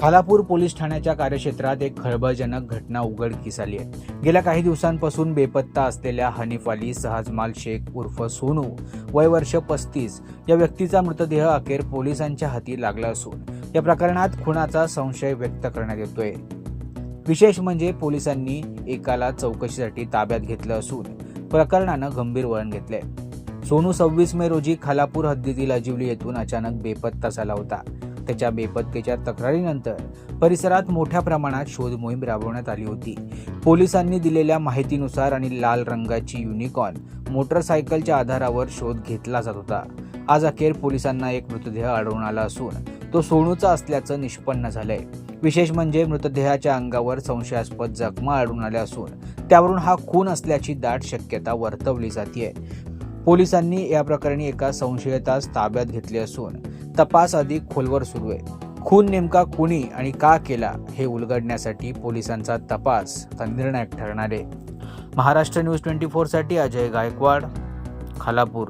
Khalapur police ठाण्याच्या कार्यक्षेत्रात एक खळबळजनक घटना उघडकीस आली आहे. गेल्या काही दिवसांपासून बेपत्ता असलेल्या हनीफ अली सहजमाल शेख उर्फ सोनू वय वर्ष पस्तीस या व्यक्तीचा मृतदेह अखेर पोलिसांच्या हाती लागला असून या प्रकरणात खुनाचा संशय व्यक्त करण्यात येतोय. विशेष म्हणजे पोलिसांनी एकाला चौकशीसाठी ताब्यात घेतलं असून प्रकरणानं गंभीर वळण घेतलंय. सोनू सव्वीस मे रोजी खालापूर हद्दीतील अजिवली येथून अचानक बेपत्ता झाला होता. त्याच्या बेपत्तेच्या तक्रारीनंतर परिसरात मोठ्या प्रमाणात शोध मोहीम राबवण्यात आली होती. पोलिसांनी दिलेल्या माहितीनुसार आणि लाल रंगाची युनिकॉर्न मोटरसायकलच्या आधारावर शोध घेतला जात होता. आज अखेर पोलिसांना एक मृतदेह आढळून आला असून तो सोनूचा असल्याचं निष्पन्न झालंय. विशेष म्हणजे मृतदेहाच्या अंगावर संशयास्पद जखमा आढळून आल्या असून त्यावरून हा खून असल्याची दाट शक्यता वर्तवली जाते पोलिसांनी या प्रकरणी एका संशयितास ताब्यात घेतले असून तपास अधिक खोलवर सुरू आहे. खून नेमका कुणी आणि का केला हे उलगडण्यासाठी पोलिसांचा तपास आता निर्णायक ठरणार आहे. महाराष्ट्र न्यूज ट्वेंटी फोरसाठी अजय गायकवाड खालापूर.